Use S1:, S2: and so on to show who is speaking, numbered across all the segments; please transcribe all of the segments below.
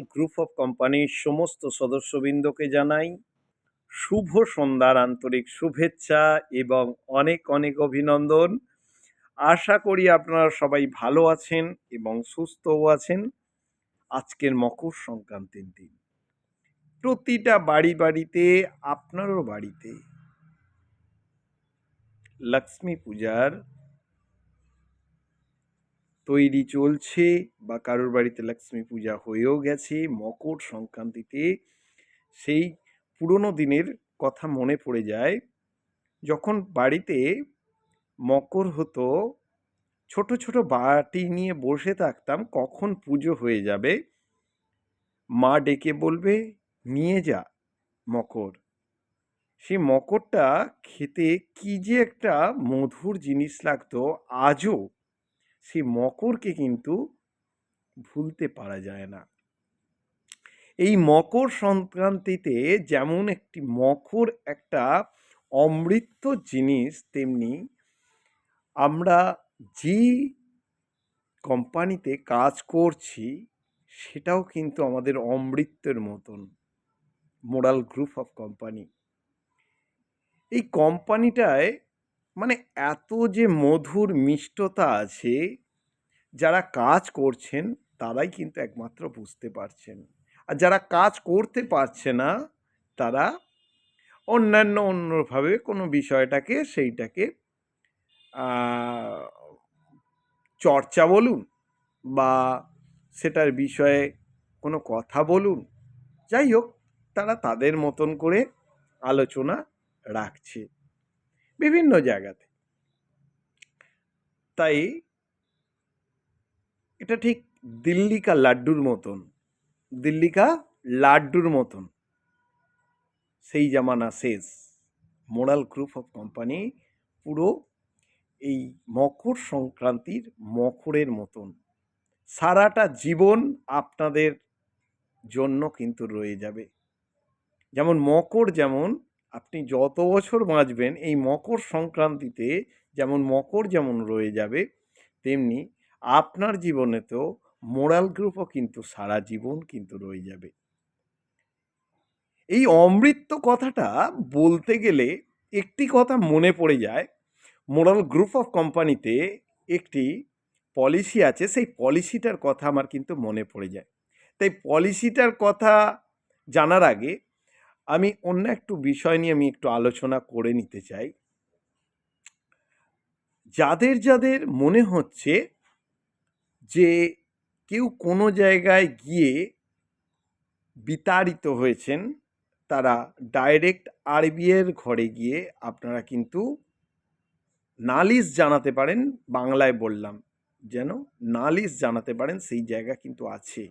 S1: Group of কোম্পানির সমস্ত সদস্যবৃন্দকে জানাই শুভ সন্ধ্যার আন্তরিক শুভেচ্ছা এবং অনেক অনেক অভিনন্দন। আশা করি আপনারা সবাই ভালো আছেন এবং সুস্থও আছেন। আজকের মকর সংক্রান্তির দিন। প্রতিটা বাড়ি বাড়িতে, আপনারও বাড়িতে, লক্ষ্মী পূজার তৈরি চলছে বা কারোর বাড়িতে লক্ষ্মী পূজা হয়েও গেছে মকর সংক্রান্তিতে, সেই পুরনো দিনের কথা মনে পড়ে যায়। যখন বাড়িতে মকর হতো, ছোট ছোট বাটি নিয়ে বসে থাকতাম, কখন পুজো হয়ে যাবে? মা ডেকে বলবে, নিয়ে যা মকর। সেই মকরটা খেতে কি যে একটা মধুর জিনিস লাগতো, আজও সেই মকরকে কিন্তু ভুলতে পারা যায় না। এই মকর সংক্রান্তিতে যেমন একটি মকর একটা অমৃত জিনিস, তেমনি আমরা যে কোম্পানিতে কাজ করছি, সেটাও কিন্তু আমাদের অমৃতের মতন। Moral group of company. এই কোম্পানিটায় মানে এত যে মধুর মিষ্টতা আছে, যারা কাজ করছেন, তারাই কিন্তু একমাত্র বুঝতে পারছেন। আর যারা কাজ করতে পারছে না, তারা অন্যান্য অন্যভাবে কোনো বিষয়টাকে, সেইটাকে চর্চা বলুন বা সেটার বিষয়ে কোনো কথা বলুন, যাই হোক, তারা তাদের মতন করে আলোচনা রাখছে। বিভিন্ন জায়গাতে। তাই এটা ঠিক দিল্লিকা লাড্ডুর মতন, দিল্লিকা লাড্ডুর মতন। সেই জামানা শেষ। মোরাল গ্রুপ অফ কোম্পানি পুরো এই মকর সংক্রান্তির মকরের মতন। সারাটা জীবন আপনাদের জন্য কিন্তু রয়ে যাবে। যেমন মকর যেমন আপনি যত বছর বাঁচবেন, এই মকর সংক্রান্তিতে যেমন মকর যেমন রয়ে যাবে, তেমনি আপনার জীবনেতেও মোরাল গ্রুপও কিন্তু সারা জীবন কিন্তু রয়ে যাবে। এই অমৃত কথাটা বলতে গেলে একটি কথা মনে পড়ে যায়, মোরাল গ্রুপ অফ কোম্পানিতে একটি পলিসি আছে, সেই পলিসিটার কথা আমার কিন্তু মনে পড়ে যায়। তাই পলিসিটার কথা জানার আগে আমি অন্য একটু বিষয় নিয়ে আমি একটু আলোচনা করে নিতে চাই। যাদের যাদের মনে হচ্ছে যে কেউ কোনো জায়গায় গিয়ে বিতাড়িত হয়েছেন, তারা ডাইরেক্ট আরবিএর ঘরে গিয়ে আপনারা কিন্তু নালিশ জানাতে পারেন, বাংলায় বললাম যেন নালিশ জানাতে পারেন, সেই জায়গা কিন্তু আছে।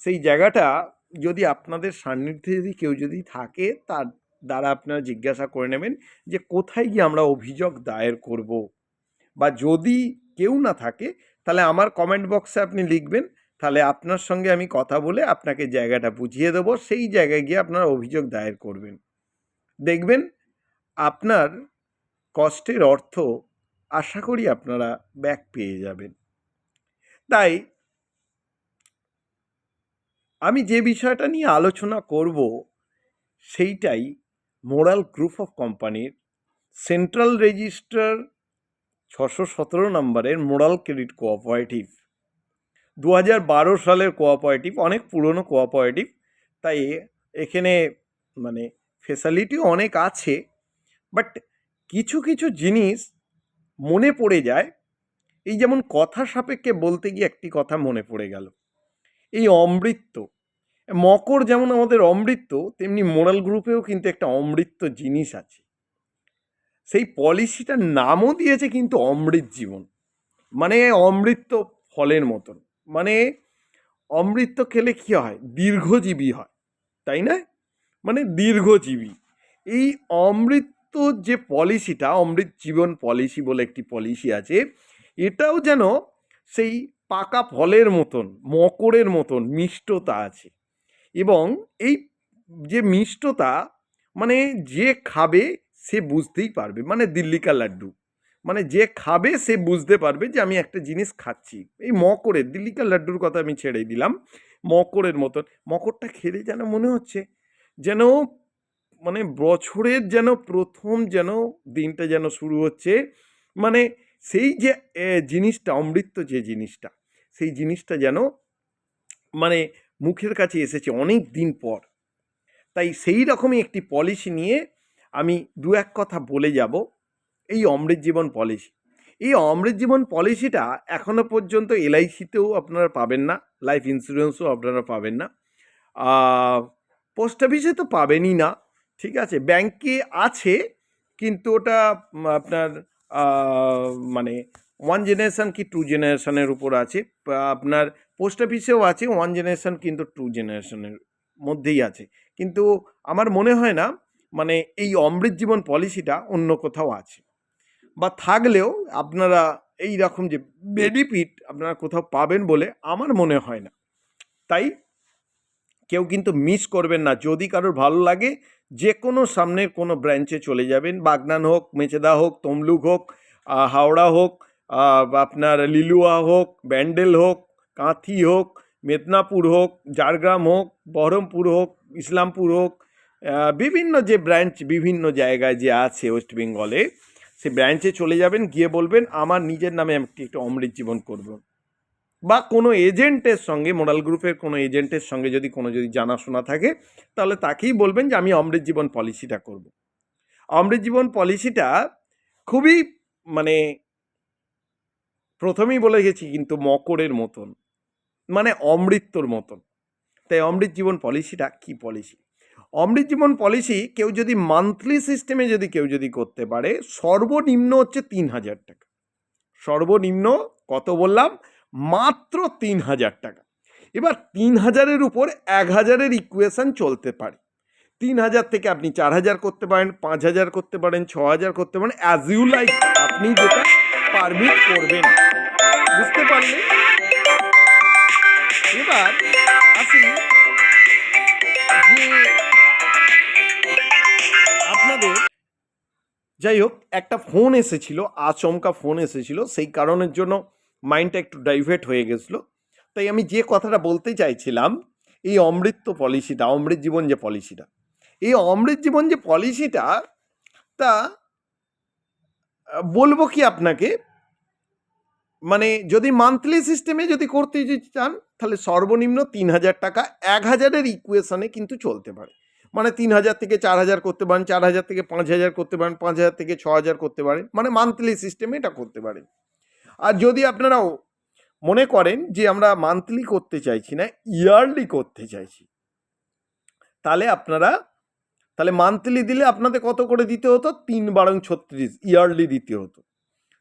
S1: সেই জায়গাটা যদি আপনাদের সান্নিধ্যে যদি কেউ যদি থাকে, তার দ্বারা আপনারা জিজ্ঞাসা করে নেবেন যে, কোথায় গিয়ে আমরা অভিযোগ দায়ের করব? বা যদি কেউ না থাকে, তাহলে আমার কমেন্ট বক্সে আপনি লিখবেন। তাহলে আপনার সঙ্গে আমি কথা বলে আপনাকে জায়গাটা বুঝিয়ে দেবো। সেই জায়গায় গিয়ে আপনারা অভিযোগ দায়ের করবেন। দেখবেন আপনার কষ্টের অর্থ আশা করি আপনারা ব্যাক পেয়ে যাবেন। তাই আমি যে বিষয়টা নিয়ে আলোচনা করব, সেইটাই মোরাল গ্রুপ অফ কোম্পানির সেন্ট্রাল রেজিস্টার ছশো সতেরো নম্বরের মোরাল ক্রেডিট কোঅপারেটিভ। দু হাজার বারো সালের কোঅপারেটিভ, অনেক পুরনো কোঅপারেটিভ, তাই এখানে মানে ফেসিলিটিও অনেক আছে, বাট কিছু কিছু জিনিস মনে পড়ে যায়। এই যেমন কথা সাপেক্ষে বলতে গিয়ে একটি কথা মনে পড়ে গেল। এই অমৃত্য। মকর যেমন আমাদের অমৃত্য, তেমনি মোরাল গ্রুপেও কিন্তু একটা অমৃত্য জিনিস আছে। সেই পলিসিটার নামও দিয়েছে কিন্তু অমৃত জীবন। মানে অমৃত্য ফলের মতন। মানে অমৃত খেলে কী হয়? দীর্ঘজীবী হয়। তাই না? মানে দীর্ঘজীবী। এই অমৃত যে পলিসিটা, অমৃত জীবন পলিসি বলে একটি পলিসি আছে, এটাও যেন সেই পাকা ফলের মতন, মকরের মতন মিষ্টতা আছে। এবং এই যে মিষ্টতা মানে যে খাবে সে বুঝতেই পারবে মানে দিল্লিকা লাড্ডু। মানে যে খাবে সে বুঝতে পারবে যে আমি একটা জিনিস খাচ্ছি। এই মকরের, দিল্লিকা লাড্ডুর কথা আমি ছেড়ে দিলাম, মকরের মতন। মকরটা খেলে যেন মনে হচ্ছে, যেন মানে বছরের যেন প্রথম যেন দিনটা যেন শুরু হচ্ছে মানে সেই যে জিনিসটা, অমৃত যে জিনিসটা সেই জিনিসটা যেন মানে মুখের কাছে এসেছে অনেক দিন পর। তাই সেই রকমই একটি পলিসি নিয়ে আমি দু এক কথা বলে যাব এই অমৃত জীবন পলিসি এই অমৃত জীবন পলিসিটা এখনও পর্যন্ত এলআইসিতেও আপনারা পাবেন না লাইফ ইন্স্যুরেন্সও আপনারা পাবেন না। পোস্ট অফিসে তো পাবেনই না, ঠিক আছে? ব্যাংকে আছে, কিন্তু ওটা আপনার মানে ওয়ান জেনারেশন কি টু জেনারেশনের উপর আছে? আপনার পোস্ট অফিসেও আছে ওয়ান জেনারেশন কিন্তু টু জেনারেশনের মধ্যেই আছে। কিন্তু আমার মনে হয় না মানে এই অমৃত জীবন পলিসিটা অন্য কোথাও আছে। বা থাকলেও আপনারা এই রকম যে বেনিফিট আপনারা কোথাও পাবেন বলে আমার মনে হয় না। তাই কেউ কিন্তু মিস করবেন না। যদি কারোর ভালো লাগে যে কোনো সামনের কোনো ব্রাঞ্চে চলে যাবেন। বাগনান হোক, মেচেদা হোক, তমলুক হোক হাওড়া হোক আপনার লিলুয়া হোক, ব্যান্ডেল হোক, কাঁথি হোক, মেদিনীপুর হোক, ঝাড়গ্রাম হোক, বহরমপুর হোক, ইসলামপুর হোক বিভিন্ন যে ব্রাঞ্চ বিভিন্ন জায়গায় যে আছে ওয়েস্ট বেঙ্গলে, সে ব্রাঞ্চে চলে যাবেন, গিয়ে বলবেন, আমার নিজের নামে আমি একটি অমৃত জীবন করব। বা কোনো এজেন্টের সঙ্গে, মোরাল গ্রুপের কোনো এজেন্টের সঙ্গে যদি কোনো যদি জানাশোনা থাকে, তাহলে তাকেই বলবেন যে, আমি অমৃত জীবন পলিসিটা করব। অমৃত জীবন পলিসিটা খুবই মানে প্রথমেই বলে গেছি কিন্তু মকরের মতন মানে অমৃতর মতন। তাই অমৃত জীবন পলিসিটা কি পলিসি? অমৃত জীবন পলিসি কেউ যদি মান্থলি সিস্টেমে যদি কেউ যদি করতে পারে, সর্বনিম্ন হচ্ছে তিন হাজার টাকা। সর্বনিম্ন কত বললাম? মাত্র তিন হাজার টাকা। এবার তিন হাজারের উপর এক হাজারের ইকুয়েশন চলতে পারে। তিন হাজার থেকে আপনি চার হাজার করতে পারেন, পাঁচ হাজার করতে পারেন, ছ হাজার করতে পারেন অ্যাজ ইউ লাইক আপনি যেটা পারমিট করবেন। বুঝতে পারলে? এবার আসি আপনাদের যাই হোক, একটা ফোন এসেছিল, আচমকা ফোন এসেছিল, সেই কারণের জন্য মাইন্ডটা একটু ডাইভার্ট হয়ে গেছিল। তাই আমি যে কথাটা বলতে চাইছিলাম, এই অমৃত পলিসিটা, অমৃত জীবন যে পলিসিটা, এই অমৃত জীবন যে পলিসিটা, তা বলব কি আপনাকে? মানে যদি মান্থলি সিস্টেমে যদি করতে চান, তাহলে সর্বনিম্ন তিন হাজার টাকা এক হাজারের ইকুয়েশনে কিন্তু চলতে পারে। মানে তিন হাজার থেকে চার হাজার করতে পারেন, চার হাজার থেকে পাঁচ হাজার করতে পারেন, পাঁচ হাজার থেকে ছ হাজার করতে পারেন মানে মান্থলি সিস্টেমে এটা করতে পারেন। আর যদি আপনারা মনে করেন যে আমরা মান্থলি করতে চাইছি না ইয়ারলি করতে চাইছি, তাহলে আপনারা, তাহলে মান্থলি দিলে আপনাদের কত করে দিতে হতো? তিন বারং ছত্রিশ ইয়ারলি দিতে হতো।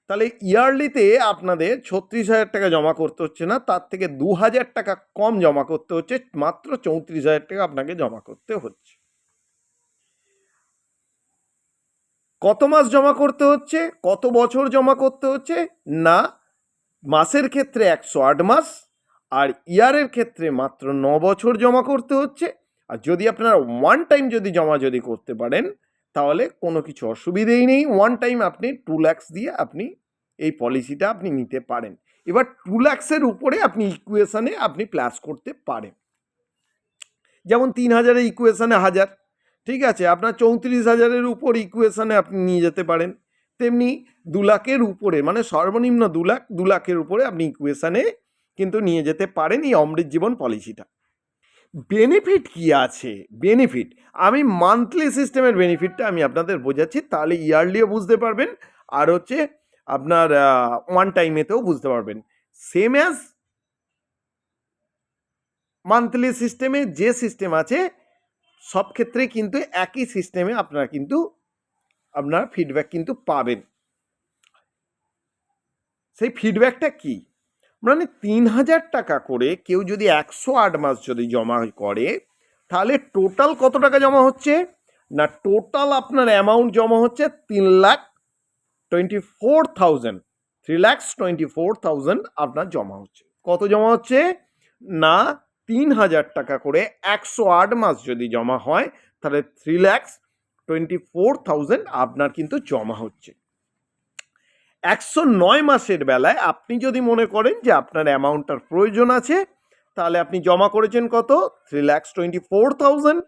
S1: তাহলে ইয়ারলিতে আপনাদের ছত্রিশ হাজার টাকা জমা করতে হচ্ছে না, তার থেকে দু হাজার টাকা কম জমা করতে হচ্ছে, মাত্র চৌত্রিশ হাজার টাকা আপনাকে জমা করতে হচ্ছে। কত মাস জমা করতে হচ্ছে, কত বছর জমা করতে হচ্ছে? না, মাসের ক্ষেত্রে একশো আট মাস, আর ইয়ারের ক্ষেত্রে মাত্র ন বছর জমা করতে হচ্ছে, আর যদি আপনারা ওয়ান টাইম যদি জমা যদি করতে পারেন তাহলে কোনো কিছু অসুবিধেই নেই। ওয়ান টাইম আপনি টু ল্যাক্স দিয়ে আপনি এই পলিসিটা আপনি নিতে পারেন। এবার টু ল্যাক্সের উপরে আপনি ইকুয়েশানে আপনি প্লাস করতে পারেন। যেমন তিন হাজারের ইকুয়েশানে হাজার, ঠিক আছে? আপনার চৌত্রিশ হাজারের উপর ইকুয়েশনে আপনি নিয়ে যেতে পারেন। তেমনি দু লাখের উপরে মানে সর্বনিম্ন দু লাখ, দু লাখের উপরে আপনি ইকুয়েশানে কিন্তু নিয়ে যেতে পারেন এই অমৃত জীবন পলিসিটা বেনিফিট কি আছে? বেনিফিট আমি মান্থলি সিস্টেমের বেনিফিটটা আমি আপনাদের বোঝাচ্ছি, তাহলে ইয়ারলিও বুঝতে পারবেন, আর হচ্ছে আপনার ওয়ান টাইমেতেও বুঝতে পারবেন। সেম অ্যাজ মান্থলি সিস্টেমে যে সিস্টেম আছে, সব ক্ষেত্রে কিন্তু একই সিস্টেমে আপনারা কিন্তু আপনার ফিডব্যাক কিন্তু পাবেন। সেই ফিডব্যাকটা কি? মানে তিন হাজার টাকা করে কেউ যদি একশো আট মাস যদি জমা করে, তাহলে টোটাল কত টাকা জমা হচ্ছে? না টোটাল আপনার অ্যামাউন্ট জমা হচ্ছে তিন lakh twenty four thousand three lakhs twenty four thousand আপনার জমা হচ্ছে। কত জমা হচ্ছে? না, তিন হাজার টাকা করে একশো আট মাস যদি জমা হয়, তাহলে three lakhs twenty four thousand আপনার কিন্তু জমা হচ্ছে। একশো নয় মাসের বেলায় আপনি যদি মনে করেন যে আপনার অ্যামাউন্টটার প্রয়োজন আছে, তাহলে আপনি জমা করেছেন কত? Three lakhs twenty four thousand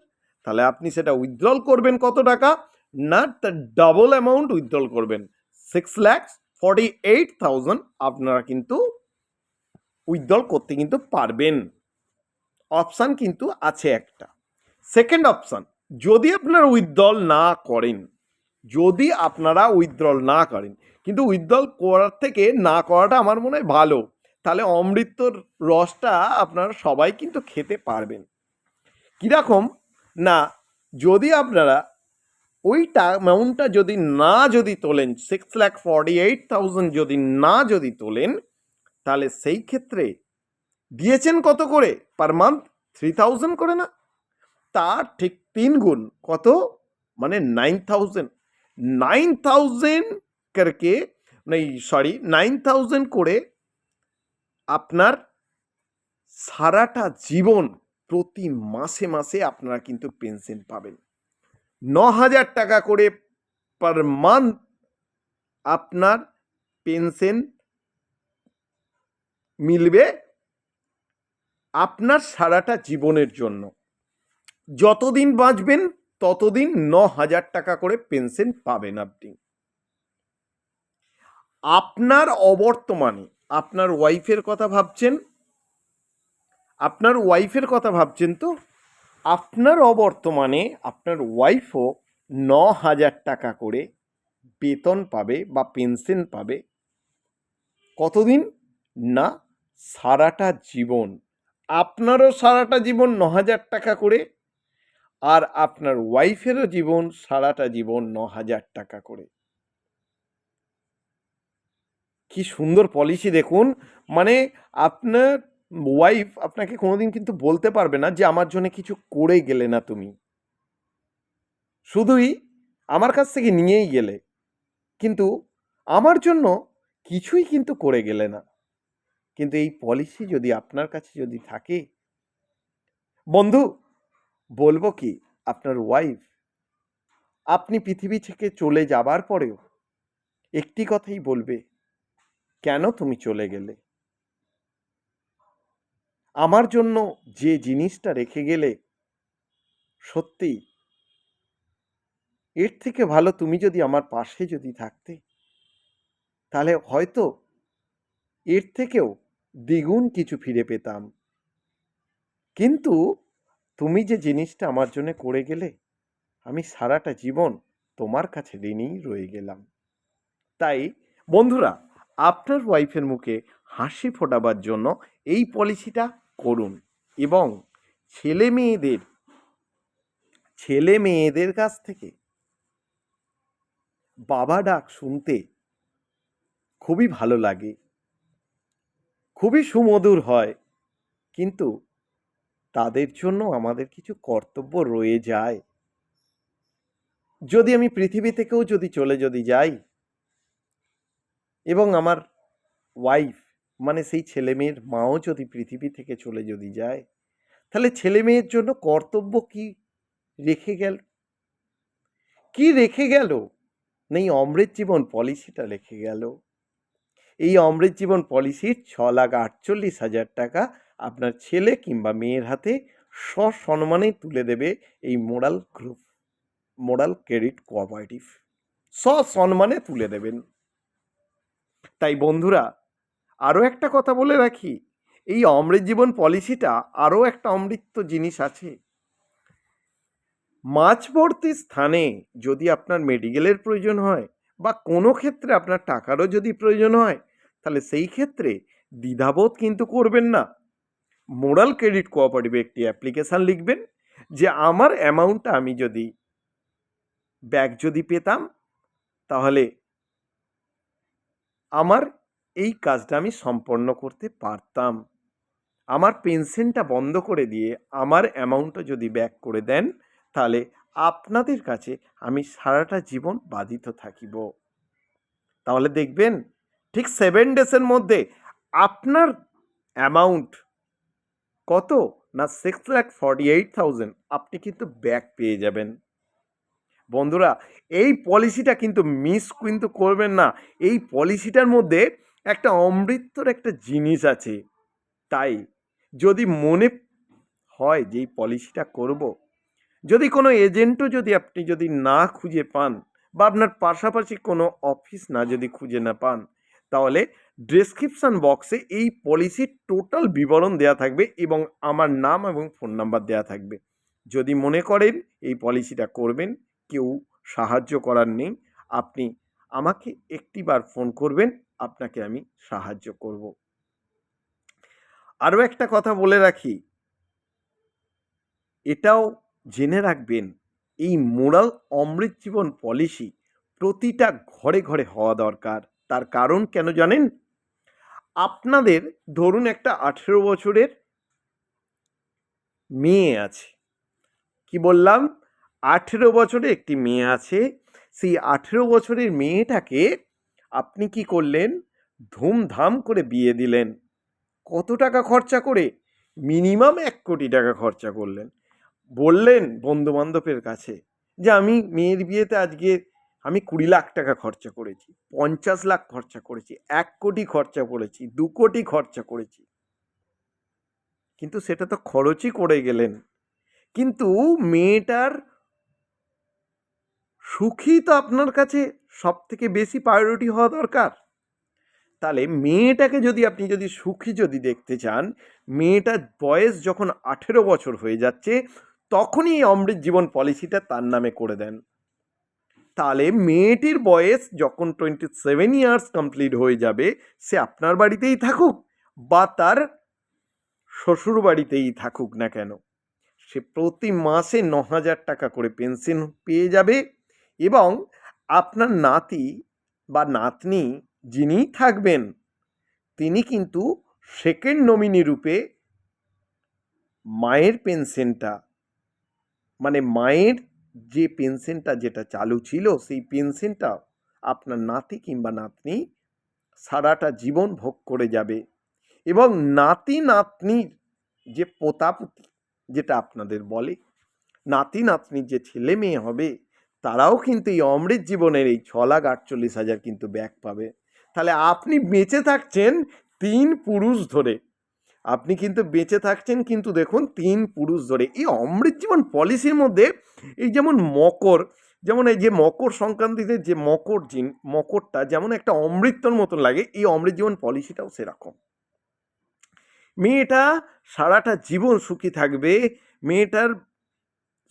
S1: তাহলে আপনি সেটা উইথড্রল করবেন কত টাকা? না তার ডাবল অ্যামাউন্ট উইথড্রল করবেন। Six lakhs forty eight thousand আপনারা কিন্তু উইথড্রল করতে কিন্তু পারবেন। অপশান কিন্তু আছে একটা। সেকেন্ড অপশান যদি আপনারা উইথড্রল না করেন যদি আপনারা উইথড্রল না করেন। কিন্তু উইথড্রল করার থেকে না করাটা আমার মনে হয় ভালো। তাহলে অমৃতর রসটা আপনারা সবাই কিন্তু খেতে পারবেন। কীরকম? না, যদি আপনারা ওই অ্যামাউন্টটা যদি না যদি তোলেন six lakh forty eight thousand যদি না যদি তোলেন, তাহলে সেই ক্ষেত্রে দিয়েছেন কত করে? পার মান্থ থ্রি থাউজেন্ড করে না। তার ঠিক তিন গুণ কত? মানে নাইন থাউজেন্ড নাইন থাউজেন্ড করকে, নেই সরি নাইন থাউজেন্ড করে আপনার সারাটা জীবন প্রতি মাসে মাসে আপনারা কিন্তু পেনশন পাবেন। ন হাজার টাকা করে পার মান্থ আপনার পেনশন মিলবে আপনার সারাটা জীবনের জন্য। যতদিন বাঁচবেন ততদিন ন হাজার টাকা করে পেনশন পাবেন আপনি। আপনার অবর্তমানে আপনার ওয়াইফের কথা ভাবছেন? আপনার ওয়াইফের কথা ভাবছেন তো? আপনার অবর্তমানে আপনার ওয়াইফও ন হাজার টাকা করে বেতন পাবে বা পেনশন পাবে। কতদিন? না, সারাটা জীবন। আপনারও সারাটা জীবন ন হাজার টাকা করে আর আপনার ওয়াইফেরও জীবন সারাটা জীবন ন হাজার টাকা করে। কি সুন্দর পলিসি দেখুন। মানে আপনার ওয়াইফ আপনাকে কোনোদিন কিন্তু বলতে পারবে না যে, আমার জন্য কিছু করে গেলে না তুমি। শুধুই আমার কাছ থেকে নিয়েই গেলে। কিন্তু আমার জন্য কিছুই কিন্তু করে গেলে না। কিন্তু এই পলিসি যদি আপনার কাছে যদি থাকে, বন্ধু বলব কি, আপনার ওয়াইফ আপনি পৃথিবী থেকে চলে যাবার পরেও একটি কথাই বলবে, কেন তুমি চলে গেলে? আমার জন্য যে জিনিসটা রেখে গেলে, সত্যি, এর থেকে ভালো তুমি যদি আমার পাশে যদি থাকতে, তাহলে হয়তো এর থেকেও দ্বিগুণ কিছু ফিরে পেতাম। কিন্তু তুমি যে জিনিসটা আমার জন্য করে গেলে, আমি সারাটা জীবন তোমার কাছে ঋণেই রয়ে গেলাম। তাই, বন্ধুরা, আপনার ওয়াইফের মুখে হাসি ফোটাবার জন্য এই পলিসিটা করুন এবং ছেলে মেয়েদের ছেলে মেয়েদের কাছ থেকে বাবা ডাক শুনতে খুবই ভালো লাগে। খুবই সুমধুর হয়, কিন্তু তাদের জন্য আমাদের কিছু কর্তব্য রয়ে যায়। যদি আমি পৃথিবী থেকেও যদি চলে যদি যাই, এবং আমার ওয়াইফ মানে সেই ছেলে মেয়ের মাও যদি পৃথিবী থেকে চলে যদি যায়, তাহলে ছেলে মেয়ের জন্য কর্তব্য কি রেখে গেল? কি রেখে গেল? নেই অমৃত জীবন পলিসিটা রেখে গেল। এই অমৃত জীবন পলিসির ছ লাখ আটচল্লিশ হাজার টাকা আপনার ছেলে কিংবা মেয়ের হাতে সসম্মানে তুলে দেবে এই Moral group, Moral credit cooperative. সসম্মানে তুলে দেবেন। তাই বন্ধুরা, আরও একটা কথা বলে রাখি, এই অমৃত জীবন পলিসিটা আরও একটা অমৃত জিনিস আছে। মাঝবর্তী স্থানে যদি আপনার মেডিকেলের প্রয়োজন হয় বা কোনো ক্ষেত্রে আপনার টাকারও যদি প্রয়োজন হয়, তাহলে সেই ক্ষেত্রে দ্বিধাবোধ কিন্তু করবেন না। মোরাল ক্রেডিট কোঅপারেটিভে একটি অ্যাপ্লিকেশান লিখবেন যে আমার অ্যামাউন্টটা আমি যদি ব্যাক যদি পেতাম, তাহলে আমার এই কাজটা আমি সম্পন্ন করতে পারতাম। আমার পেনশনটা বন্ধ করে দিয়ে আমার অ্যামাউন্টটা যদি ব্যাক করে দেন, তাহলে আপনাদের কাছে আমি সারাটা জীবন বাধিত থাকিব। তাহলে দেখবেন, ঠিক সেভেন ডেসের মধ্যে আপনার অ্যামাউন্ট কত? না six lakh forty eight thousand আপনি কিন্তু ব্যাক পেয়ে যাবেন। বন্ধুরা, এই পলিসিটা কিন্তু মিস কিন্তু করবেন না। এই পলিসিটার মধ্যে একটা অমৃতর একটা জিনিস আছে। তাই যদি মনে হয় যে এই পলিসিটা করব, যদি কোনো এজেন্টও যদি আপনি যদি না খুঁজে পান বা আপনার পাশাপাশি কোনো অফিস না যদি খুঁজে না পান, তাহলে ডেসক্রিপশন বক্সে এই পলিসির টোটাল বিবরণ দেওয়া থাকবে এবং আমার নাম এবং ফোন নাম্বার দেওয়া থাকবে। যদি মনে করেন এই পলিসিটা করবেন, কেউ সাহায্য করার নেই, আপনি আমাকে একটিবার ফোন করবেন, আপনাকে আমি সাহায্য করব। আরও একটা কথা বলে রাখি, এটাও জেনে রাখবেন, এই মোরাল অমৃত জীবন পলিসি প্রতিটা ঘরে ঘরে হওয়া দরকার। তার কারণ কেন জানেন? আপনাদের ধরুন একটা আঠেরো বছরের মেয়ে আছে। কি বললাম? আঠেরো বছরে একটি মেয়ে আছে। সেই আঠেরো বছরের মেয়েটাকে আপনি কি করলেন? ধুমধাম করে বিয়ে দিলেন। কত টাকা খরচা করে? মিনিমাম এক কোটি টাকা খরচা করলেন। বললেন বন্ধু বান্ধবের কাছে যে, আমি মেয়ের বিয়েতে আজকে আমি কুড়ি লাখ টাকা খরচা করেছি, পঞ্চাশ লাখ খরচা করেছি, এক কোটি খরচা করেছি, দু কোটি খরচা করেছি। কিন্তু সেটা তো খরচই করে গেলেন। কিন্তু মেয়েটার সুখী তো আপনার কাছে সব থেকে বেশি প্রায়োরিটি হওয়া দরকার। তাহলে মেয়েটাকে যদি আপনি যদি সুখী যদি দেখতে চান মেয়েটার বয়স যখন আঠেরো বছর হয়ে যাচ্ছে, তখনই অমৃত জীবন পলিসিটা তার নামে করে দেন। তাহলে মেয়েটির বয়স যখন টোয়েন্টি সেভেন ইয়ার্স কমপ্লিট হয়ে যাবে, সে আপনার বাড়িতেই থাকুক বা তার শ্বশুর বাড়িতেই থাকুক না কেন। সে প্রতি মাসে ন হাজার টাকা করে পেনশন পেয়ে যাবে এবং আপনার নাতি বা নাতনি যিনি থাকবেন, তিনি কিন্তু সেকেন্ড নমিনি রূপে মায়ের পেনশনটা মানে মায়ের যে পেনশনটা যেটা চালু ছিল, সেই পেনশনটা আপনার নাতি কিংবা নাতনি সারাটা জীবন ভোগ করে যাবে। এবং নাতি নাতনির যে পোতাপুতি যেটা আপনাদের বলে, নাতি নাতনির যে ছেলে মেয়ে হবে, তারাও কিন্তু এই অমৃত জীবনের এই ছ লাখ আটচল্লিশ হাজার কিন্তু ব্যাক পাবে। তাহলে আপনি বেঁচে থাকছেন তিন পুরুষ ধরে। আপনি কিন্তু বেঁচে থাকছেন কিন্তু দেখুন তিন পুরুষ ধরে। এই অমৃত জীবন পলিসির মধ্যে এই যেমন মকর, যেমন এই যে মকর সংক্রান্তিতে যে মকর জিন, মকরটা যেমন একটা অমৃতর মতন লাগে, এই অমৃত জীবন পলিসিটাও সেরকম। মেয়েটা সারাটা জীবন সুখী থাকবে, মেয়েটার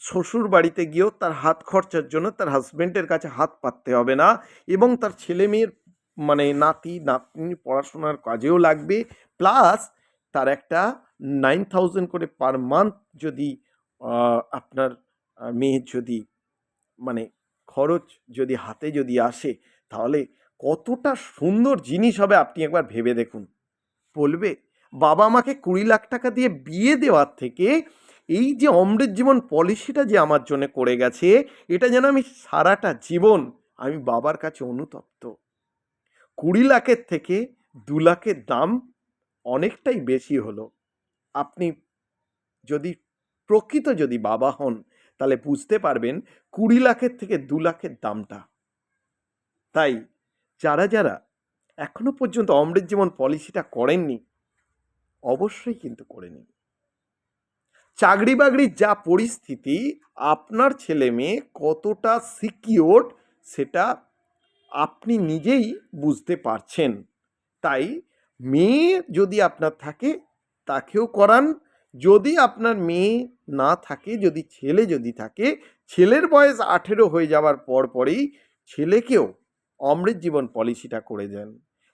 S1: শ্বশুর বাড়িতে গিয়েও তার হাত খরচার জন্য তার হাজব্যান্ডের কাছে হাত পাততে হবে না এবং তার ছেলে মেয়ের মানে নাতি, নাতনি পড়াশোনার কাজেও লাগবে। প্লাস তার একটা নাইন থাউজেন্ড করে পার মান্থ যদি আপনার মেয়ের যদি মানে খরচ যদি হাতে যদি আসে, তাহলে কতটা সুন্দর জিনিস হবে আপনি একবার ভেবে দেখুন। বলবে, বাবা আমাকে কুড়ি লাখ টাকা দিয়ে বিয়ে দেওয়ার থেকে এই যে অমৃত জীবন পলিসিটা যে আমার জন্য করে গেছে, এটা যেন আমি সারাটা জীবন আমি বাবার কাছে অনুতপ্ত। কুড়ি লাখের থেকে দু লাখের দাম অনেকটাই বেশি হলো। আপনি যদি প্রকৃত যদি বাবা হন, তাহলে বুঝতে পারবেন কুড়ি লাখের থেকে দু লাখের দামটা। তাই যারা যারা এখনও পর্যন্ত অমৃত জীবন পলিসিটা করেননি, অবশ্যই কিন্তু করে নিন। চাকরি বাকরির যা পরিস্থিতি, আপনার ছেলে মেয়ে কতটা সিকিওর সেটা আপনি নিজেই বুঝতে পারছেন। তাই মেয়ে যদি আপনার থাকে, তাকেও করান। যদি আপনার মেয়ে না থাকে, যদি ছেলে যদি থাকে, ছেলের বয়স আঠেরো হয়ে যাওয়ার পর পরেই ছেলেকেও অমৃত জীবন পলিসিটা করে দেন।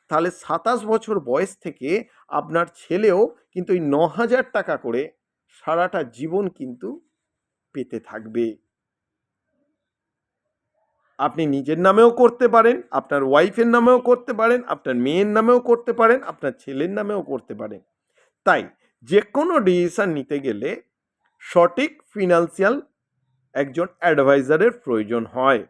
S1: তাহলে সাতাশ বছর বয়স থেকে আপনার ছেলেও কিন্তু ওই ন হাজার টাকা করে সারাটা জীবন কিন্তু পেতে থাকবে। আপনি নিজের নামেও করতে পারেন, আপনার ওয়াইফের নামেও করতে পারেন, আপনার মেয়ের নামেও করতে পারেন, আপনার ছেলের নামেও করতে পারেন। তাই যে কোনো ডিসিশন নিতে গেলে সঠিক ফিনান্সিয়াল একজন অ্যাডভাইজারের প্রয়োজন হয়।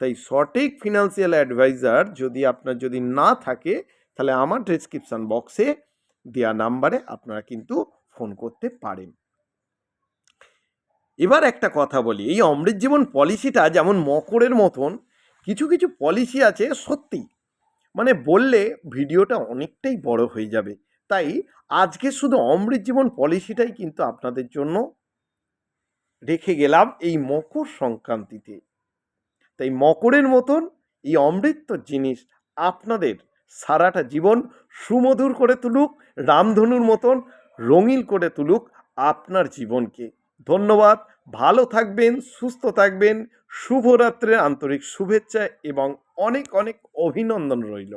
S1: তাই সঠিক ফিনান্সিয়াল অ্যাডভাইজার যদি আপনার যদি না থাকে, তাহলে আমার ডেসক্রিপশান বক্সে দেওয়া নাম্বারে আপনারা কিন্তু ফোন করতে পারেন। এবার একটা কথা বলি, এই অমৃত জীবন পলিসিটা যেমন মকরের মতন, কিছু কিছু পলিসি আছে সত্যি। মানে বললে ভিডিওটা অনেকটাই বড় হয়ে যাবে। তাই আজকে শুধু অমৃত জীবন পলিসিটাই কিন্তু আপনাদের জন্য রেখে গেলাম এই মকর সংক্রান্তিতে। তাই মকরের মতন এই অমৃত জিনিস আপনাদের সারাটা জীবন সুমধুর করে তুলুক, রামধনুর মতন রঙিন করে তুলুক আপনার জীবনকে। ধন্যবাদ ভালো থাকবেন সুস্থ থাকবেন শুভরাত্রের আন্তরিক শুভেচ্ছা এবং অনেক অনেক অভিনন্দন রইল।